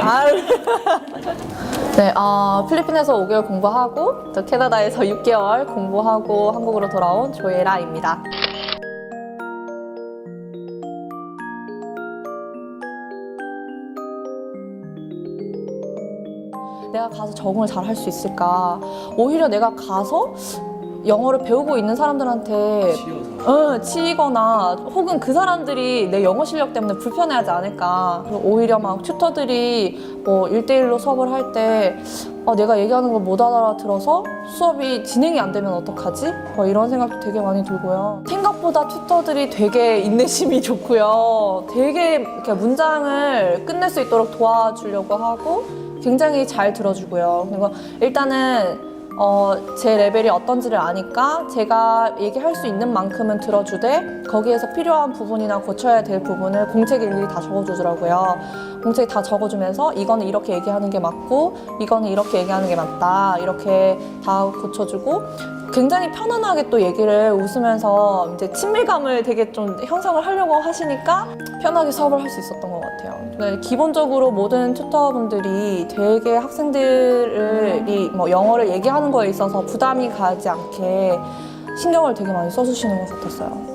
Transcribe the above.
아, 네, 어, 필리핀에서 5개월 공부하고 또 캐나다에서 6개월 공부하고 한국으로 돌아온 조예라입니다. 내가 가서 적응을 잘 할 수 있을까? 오히려 내가 가서 영어를 배우고 있는 사람들한테 응, 치이거나 혹은 그 사람들이 내 영어 실력 때문에 불편해하지 않을까. 오히려 막 튜터들이 뭐 1대1로 수업을 할때 아, 내가 얘기하는 걸 못 알아들어서 수업이 진행이 안 되면 어떡하지? 뭐 이런 생각도 되게 많이 들고요. 생각보다 튜터들이 되게 인내심이 좋고요. 되게 이렇게 문장을 끝낼 수 있도록 도와주려고 하고 굉장히 잘 들어주고요. 그리고 일단은 어, 제 레벨이 어떤지를 아니까 제가 얘기할 수 있는 만큼은 들어주되 거기에서 필요한 부분이나 고쳐야 될 부분을 공책에 일일이 다 적어주더라고요. 공책에 다 적어주면서 이거는 이렇게 얘기하는 게 맞고 이거는 이렇게 얘기하는 게 맞다 이렇게 다 고쳐주고 굉장히 편안하게 또 얘기를 웃으면서 이제 친밀감을 되게 좀 형성을 하려고 하시니까 편하게 수업을 할 수 있었던 것 같아요. 그러니까 기본적으로 모든 튜터분들이 되게 학생 들이 뭐 영어를 얘기하는 거에 있어서 부담이 가지 않게 신경을 되게 많이 써주시는 것 같았어요.